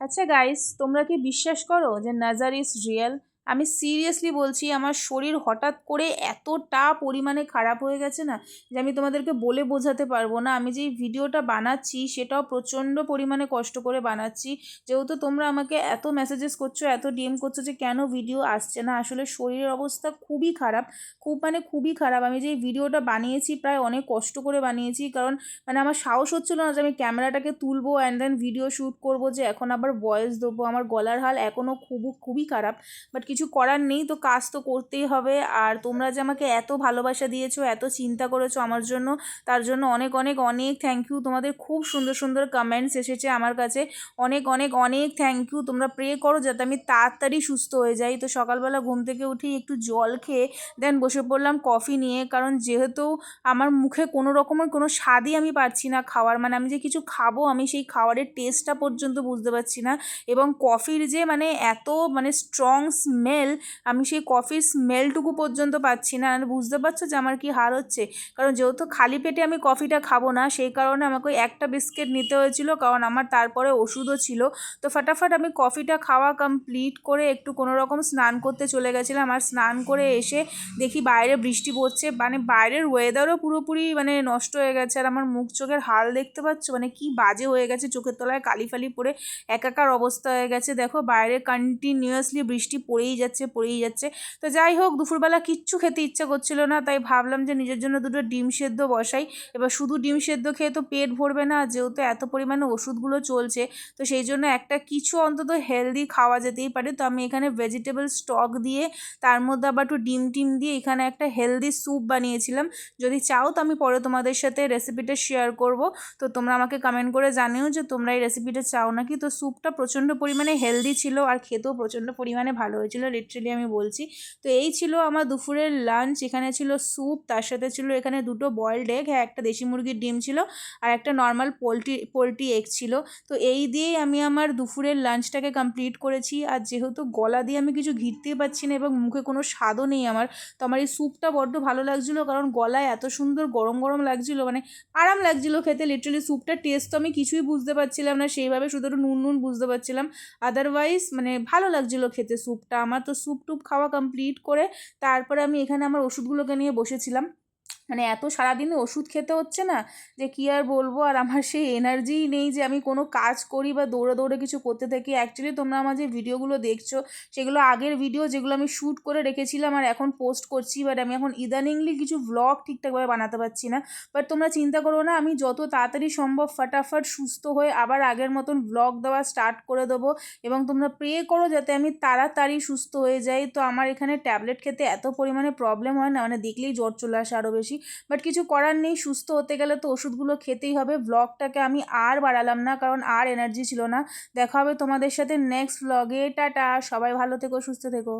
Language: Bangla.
আচ্ছা গাইস তোমরা কি বিশ্বাস করো যে নাজার ইজ রিয়েল আমি সিরিয়াসলি বলছি, আমার শরীর হঠাৎ করে এতটা পরিমাণে খারাপ হয়ে গেছে না, যে আমি তোমাদেরকে বলে বোঝাতে পারব না। আমি যেই ভিডিওটা বানাচ্ছি, সেটাও প্রচণ্ড পরিমাণে কষ্ট করে বানাচ্ছি। যেহেতু তোমরা আমাকে এত মেসেজেস করছ, এত ডিএম করছ যে কেন ভিডিও আসছে না, আসলে শরীরের অবস্থা খুবই খারাপ, খুব মানে খুবই খারাপ। আমি যেই ভিডিওটা বানিয়েছি, প্রায় অনেক কষ্ট করে বানিয়েছি, কারণ মানে আমার সাহস হচ্ছিল না যে আমি ক্যামেরাটাকে তুলবো অ্যান্ড দেন ভিডিও শ্যুট করব যে এখন আবার ভয়েস দেবো, আমার গলার হাল এখনও খুব খুবই খারাপ। বাট কিছু করার নেই, তো কাজ তো করতেই হবে। আর তোমরা যে আমাকে এত ভালোবাসা দিয়েছ, এত চিন্তা করেছ আমার জন্য, তার জন্য অনেক অনেক অনেক থ্যাংক ইউ তোমাদের খুব সুন্দর সুন্দর কমেন্টস এসেছে আমার কাছে। অনেক অনেক অনেক থ্যাংক ইউ তোমরা প্রে করো যাতে আমি তাড়াতাড়ি সুস্থ হয়ে যাই। তো সকালবেলা ঘুম থেকে উঠেই একটু জল খেয়ে দেন বসে পড়লাম কফি নিয়ে। কারণ যেহেতু আমার মুখে কোনো রকমের কোনো স্বাদই আমি পাচ্ছি না খাওয়ার মানে আমি যে কিছু খাব, আমি সেই খাবারের টেস্টটা পর্যন্ত বুঝতে পারছি না। এবং কফির যে মানে এত মানে স্ট্রং স্মেল আমি সেই কফির স্মেলটুকু পর্যন্ত পাচ্ছি না। বুঝতে পারছ যে আমার কি হার হচ্ছে? কারণ যেহেতু খালি পেটে আমি কফিটা খাব না, সেই কারণে আমাকে ওই একটা বিস্কিট নিতে হয়েছিল, কারণ আমার তারপরে ওষুধও ছিল। তো ফাটাফাট আমি কফিটা খাওয়া কমপ্লিট করে একটু কোনো রকম স্নান করতে চলে গেছিলাম। আর স্নান করে এসে দেখি বাইরে বৃষ্টি পড়ছে মানে বাইরের ওয়েদারও পুরোপুরি মানে নষ্ট হয়ে গেছে। আর আমার মুখ চোখের হাল দেখতে পাচ্ছ? মানে কি বাজে হয়ে গেছে, চোখের তলায় কালি ফালি পড়ে একাকার অবস্থা হয়ে গেছে। দেখো বাইরে কন্টিনিউয়াসলি বৃষ্টি পড়েই যাচ্ছে, পড়েই যাচ্ছে। তো যাই হোক, দুপুরবেলা কিচ্ছু খেতে ইচ্ছা করছিল না, তাই ভাবলাম যে নিজের জন্য দুটো ডিম সেদ্ধ বসাই। এবার শুধু ডিম সেদ্ধ খেয়ে তো পেট ভরবে না, যেহেতু এত পরিমাণে ওষুধগুলো চলছে, তো সেই জন্য একটা কিছু অন্তত হেলদি খাওয়া যেতেই পারে। তো আমি এখানে ভেজিটেবল স্টক দিয়ে, তার মধ্যে আবার একটু ডিম টিম দিয়ে এখানে একটা হেলদি স্যুপ বানিয়েছিলাম। যদি চাও তো আমি পরে তোমাদের সাথে রেসিপিটা শেয়ার করব। তো তোমরা আমাকে কমেন্ট করে জানিও যে তোমরা এই রেসিপিটা চাও নাকি। তো স্যুপটা প্রচণ্ড পরিমাণে হেলদি ছিল আর খেতেও প্রচণ্ড পরিমাণে ভালো হয়েছিল। লিটারেলি আমি বলছি। তো এই ছিল আমার দুপুরের লাঞ্চ এখানে ছিল স্যুপ তার সাথে ছিল এখানে দুটো বয়েলড এগ হ্যাঁ একটা দেশি মুরগির ডিম ছিল আর একটা নর্মাল পোলট্রি পোলট্রি এগ ছিল। তো এই দিয়েই আমি আমার দুপুরের লাঞ্চটাকে কমপ্লিট করেছি আর যেহেতু গলা দিয়ে আমি কিছু ঘিরতেই পারছি না এবং মুখে কোনো স্বাদও নেই আমার, তো আমার এই স্যুপটা বড্ড ভালো লাগছিল কারণ গলায় এত সুন্দর গরম গরম লাগছিল মানে আরাম লাগছিল খেতে লিটারালি স্যুপটার টেস্ট তো আমি কিছুই বুঝতে পারছিলাম না, সেইভাবে শুধু একটু নুন নুন বুঝতে পারছিলাম। আদারওয়াইজ মানে ভালো লাগছিল খেতে স্যুপটা আমার তো স্যুপ টুপ খাওয়া কমপ্লিট করে তারপরে আমি এখানে আমার ওষুধগুলোকে নিয়ে বসেছিলাম। মানে এত সারাদিন ওষুধ খেতে হচ্ছে না যে কী আর বলব? আর আমার সেই এনার্জিই নেই যে আমি কোনো কাজ করি বা দৌড়ে দৌড়ে কিছু করতে থাকি। অ্যাকচুয়ালি তোমরা আমার যে ভিডিওগুলো দেখছ, সেগুলো আগের ভিডিও যেগুলো আমি শ্যুট করে রেখেছিলাম আর এখন পোস্ট করছি বাট আমি এখন ইদানিংলি কিছু ভ্লগ ঠিকঠাকভাবে বানাতে পারছি না। বাট তোমরা চিন্তা করো না, আমি যত তাড়াতাড়ি সম্ভব ফাটাফাট সুস্থ হয়ে আবার আগের মতন ব্লগ দেওয়া স্টার্ট করে দেবো এবং তোমরা প্রে করো যাতে আমি তাড়াতাড়ি সুস্থ হয়ে যাই। তো আমার এখানে ট্যাবলেট খেতে এত পরিমাণে প্রবলেম হয় না মানে দেখলেই জ্বর চলে আসে আরও বেশি। বাট কিছু করার নেই, সুস্থ হতে গেলে তো ওষুধগুলো খেতেই হবে। ব্লগটাকে আমি আর বাড়ালাম না, কারণ আর এনার্জি ছিল না। দেখা হবে তোমাদের সাথে নেক্সট ব্লগে টাটা, সবাই ভালো থেকো, সুস্থ থেকো।